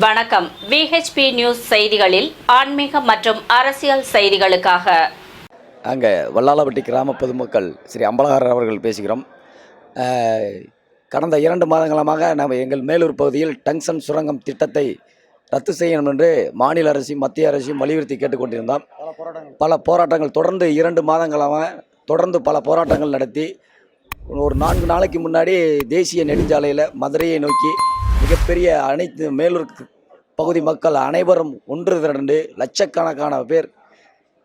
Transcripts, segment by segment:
வணக்கம். VHP news செய்திகளில் ஆன்மீக மற்றும் அரசியல் செய்திகளுக்காக. அங்கே வல்லாலப்பட்டி கிராம பொதுமக்கள் ஸ்ரீ அம்பலகாரர் அவர்கள் பேசுகிறோம். கடந்த இரண்டு மாதங்களமாக நம்ம எங்கள் மேலூர் பகுதியில் டங்ஷன் சுரங்கம் திட்டத்தை ரத்து செய்யணும் என்று மாநில அரசையும் மத்திய அரசையும் வலியுறுத்தி கேட்டுக்கொண்டிருந்தோம். பல போராட்டங்கள் தொடர்ந்து இரண்டு மாதங்களாக தொடர்ந்து பல போராட்டங்கள் நடத்தி ஒரு நான்கு நாளைக்கு முன்னாடி தேசிய நெடுஞ்சாலையில் மதுரையை நோக்கி மிகப்பெரிய அனைத்து மேலூர் பகுதி மக்கள் அனைவரும் ஒன்று திரண்டு லட்சக்கணக்கான பேர்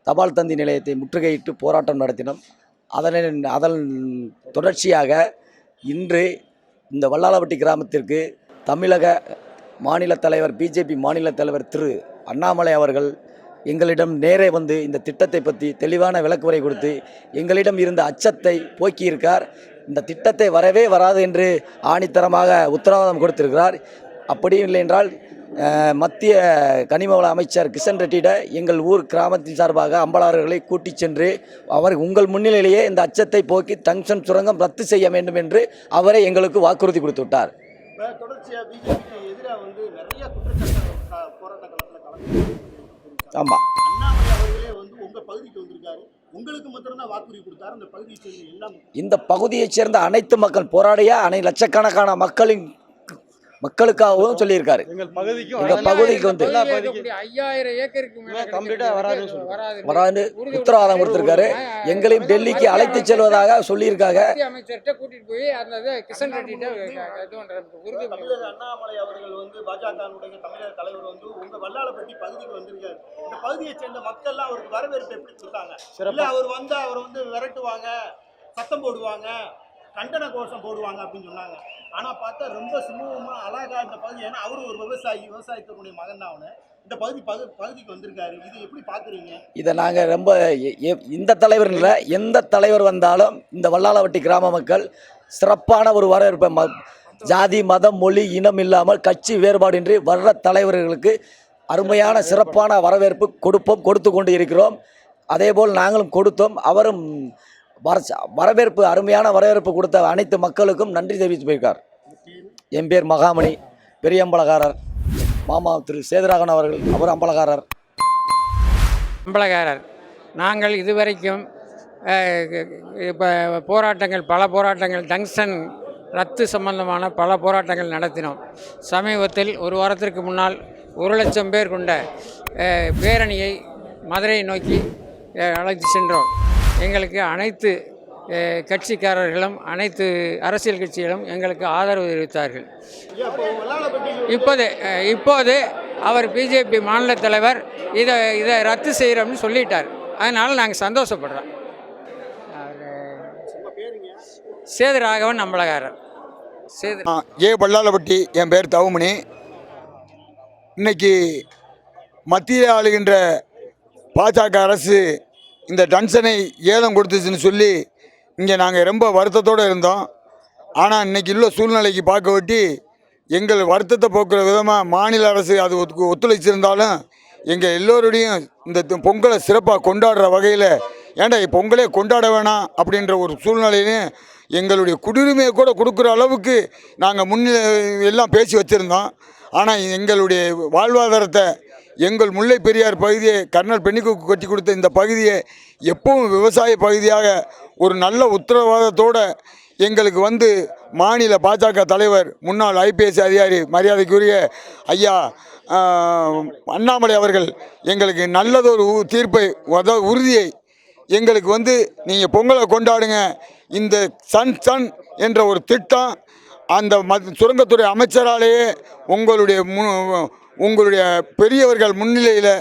தபால் தந்தி நிலையத்தை முற்றுகையிட்டு போராட்டம் நடத்தினோம். அதனை அதன் தொடர்ச்சியாக இன்று இந்த வல்லாலப்பட்டி கிராமத்திற்கு தமிழக மாநில தலைவர் பிஜேபி மாநில தலைவர் திரு அண்ணாமலை அவர்கள் எங்களிடம் நேரே வந்து இந்த திட்டத்தை பற்றி தெளிவான விளக்குரை கொடுத்து எங்களிடம் இருந்த அச்சத்தை போக்கியிருக்கார். இந்த திட்டத்தை வரவே வராது என்று ஆணித்தரமாக உத்தரவாதம் கொடுத்திருக்கிறார். அப்படி இல்லை என்றால் மத்திய கனிம வள அமைச்சர் கிஷன் ரெட்டியிட எங்கள் ஊர் கிராமத்தின் சார்பாக அம்பலாளர்களை கூட்டிச் சென்று அவர் உங்கள் முன்னிலையிலேயே இந்த அச்சத்தை போக்கி டங்ஷன் சுரங்கம் ரத்து செய்ய வேண்டும் என்று அவரே எங்களுக்கு வாக்குறுதி கொடுத்து விட்டார் இப்ப உங்களுக்கு வாக்குறுதி கொடுத்தாரு. பகுதியை சேர்ந்த எல்லாம் இந்த பகுதியைச் சேர்ந்த அனைத்து மக்கள் போராடிய அனை லட்சக்கணக்கான மக்களின் மக்களுக்காகவும் சொல்லியிருக்காரு. எங்கள் பகுதிக்கு எங்க பகுதிக்கு வந்து. வராது. உத்தரவாதம் கொடுத்திருக்காரு. எங்களையும் டெல்லிக்கு அழைத்து செல்வதாக சொல்லியிருக்காங்க. மத்திய அமைச்சர்கிட்ட கூட்டிட்டு போய் அந்த இதை கிஷன் ரெட்டிட்ட இது பண்ற உறுதி பண்ணி தமிழக அண்ணாமலை அவர்கள் வந்து பாஜகவுடைய தமிழக தலைவர் வந்து உங்க வல்லாளப்பட்டி பகுதிக்கு வந்திருக்காரு. இந்த பகுதியை சேர்ந்த மக்கள்லாம் அவருக்கு வரவேற்பு எப்படி கொடுத்தாங்க? இல்ல அவர் வந்து அவர் வந்து விரட்டுவாங்க சத்தம் போடுவாங்க கண்டன கோஷம் போடுவாங்க அப்படின்னு சொன்னாங்க. ஆனா பார்த்தா ரொம்ப சுமூகமா அழகா இந்த பகுதி ஏன்னா அவரு ஒரு விவசாயி விவசாயத்தினுடைய மகன் தான் அவனு இந்த பகுதி பகு- பகுதிக்கு வந்திருக்காரு. இது எப்படி பாக்குறீங்க இதை நாங்கள் ரொம்ப இந்த தலைவர் இல்லை எந்த தலைவர் வந்தாலும் இந்த வல்லாளவட்டி கிராம மக்கள் சிறப்பான ஒரு வரவேற்பை ம ஜாதி மதம் மொழி இனம் இல்லாமல் கட்சி வேறுபாடின்றி வர்ற தலைவர்களுக்கு அருமையான சிறப்பான வரவேற்பு கொடுப்போம் கொடுத்து கொண்டு இருக்கிறோம். அதேபோல் நாங்களும் கொடுத்தோம். அவரும் வர வரவேற்பு அருமையான வரவேற்பு கொடுத்த அனைத்து மக்களுக்கும் நன்றி தெரிவித்து போயிருக்கார். என் பேர் மகாமணி பெரியம்பலகாரர் மாமா திரு சேதுராகன் அவர்கள் அவர் அம்பலகாரர். அம்பலகாரர். நாங்கள் இதுவரைக்கும் இப்போ போராட்டங்கள் பல போராட்டங்கள் டங்ஸ்டன் ரத்து சம்பந்தமான பல போராட்டங்கள் நடத்தினோம். சமீபத்தில் ஒரு வாரத்திற்கு முன்னால் ஒரு லட்சம் பேர் கொண்ட பேரணியை மதுரையை நோக்கி அழைத்து சென்றோம். எங்களுக்கு அனைத்து கட்சிக்காரர்களும் அனைத்து அரசியல் கட்சிகளும் எங்களுக்கு ஆதரவு தெரிவித்தார்கள். இப்போது இப்போது அவர் பிஜேபி மாநில தலைவர் இதை இதை ரத்து செய்கிறோம்னு சொல்லிட்டார். அதனால் நாங்கள் சந்தோஷப்படுறோம். உங்க சேது ராகவன் நம்மளகாரர் சேது ஏ பல்லாளப்பட்டி என் பேர் தவுமணி. இன்னைக்கு மத்திய ஆளுகின்ற பாஜக அரசு இந்த டன்ஷனை ஏலம் கொடுத்துச்சுன்னு சொல்லி இங்கே நாங்கள் ரொம்ப வருத்தத்தோடு இருந்தோம். ஆனால் இன்னைக்கு உள்ள சூழ்நிலைக்கு பார்க்க வெட்டி எங்கள் வருத்தத்தை போக்குற விதமாக மாநில அரசு அது ஒத்து- ஒத்துழைச்சிருந்தாலும் எங்கள் எல்லோருடையும் இந்த பொங்கலை சிறப்பாக கொண்டாடுற வகையில் ஏன்டா பொங்கலே கொண்டாட வேணாம் அப்படின்ற ஒரு சூழ்நிலையிலையும் எங்களுடைய குடியுரிமையை கூட கொடுக்குற அளவுக்கு நாங்கள் முன்னிலை எல்லாம் பேசி வச்சுருந்தோம். ஆனால் எங்களுடைய வாழ்வாதாரத்தை எங்கள் முல்லை பெரியார் பகுதியை கர்னல் பெண்ணிக்கு கட்டி கொடுத்த இந்த பகுதியை எப்பவும் விவசாய பகுதியாக ஒரு நல்ல உத்தரவாதத்தோடு எங்களுக்கு வந்து மாநில பாஜக தலைவர் முன்னாள் ஐபிஎஸ் அதிகாரி மரியாதைக்குரிய ஐயா அண்ணாமலை அவர்கள் எங்களுக்கு நல்லதொரு உ- தீர்ப்பை அதாவது உறுதியை எங்களுக்கு வந்து நீங்கள் பொங்கலை கொண்டாடுங்க. இந்த சன் சன் என்ற ஒரு திட்டம் அந்த சுரங்கத்துறை அமைச்சராலேயே உங்களுடைய உங்களுடைய பெரியவர்கள் முன்னிலையில்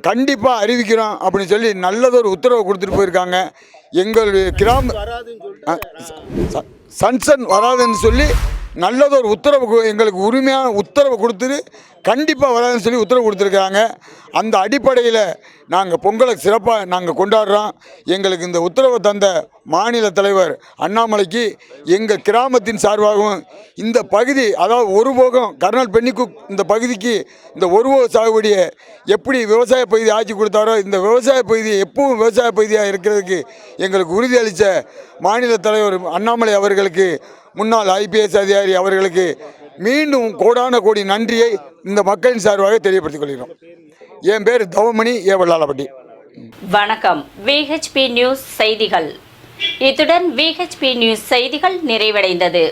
கண்டிப்பாக அறிவிக்கிறோம் அப்படின்னு சொல்லி நல்லதொரு உத்தரவு கொடுத்துட்டு போயிருக்காங்க. எங்களுடைய கிராம சன்சன் வராதுன்னு சொல்லி நல்லதொரு உத்தரவு எங்களுக்கு உரிமையான உத்தரவு கொடுத்துட்டு கண்டிப்பாக வராதுன்னு சொல்லி உத்தரவு கொடுத்துருக்காங்க அந்த அடிப்படையில் நாங்கள் பொங்கலை சிறப்பாக நாங்கள் கொண்டாடுறோம். எங்களுக்கு இந்த உத்தரவை தந்த மாநில தலைவர் அண்ணாமலைக்கு எங்கள் கிராமத்தின் சார்பாகவும் இந்த பகுதி அதாவது ஒரு போகம் கர்னல் பெண்ணிக்கு இந்த பகுதிக்கு இந்த ஒரு போக சாகுபடியை எப்படி விவசாய பகுதி ஆட்சி கொடுத்தாரோ இந்த விவசாய பகுதி எப்பவும் விவசாய பகுதியாக இருக்கிறதுக்கு எங்களுக்கு உறுதியளித்த மாநில தலைவர் அண்ணாமலை அவர்களுக்கு முன்னாள் ஐபிஎஸ் அதிகாரி அவர்களுக்கு மீண்டும் கோடான கோடி நன்றியை இந்த மக்களின் சார்பாக தெரியப்படுத்திக் கொள்கிறோம். என் பேர் தவமணி ஏ வல்லாளப்பட்டி வணக்கம். விஹெச்பி நியூஸ் செய்திகள். இத்துடன் விஹெச்பி நியூஸ் செய்திகள் நிறைவடைந்தது.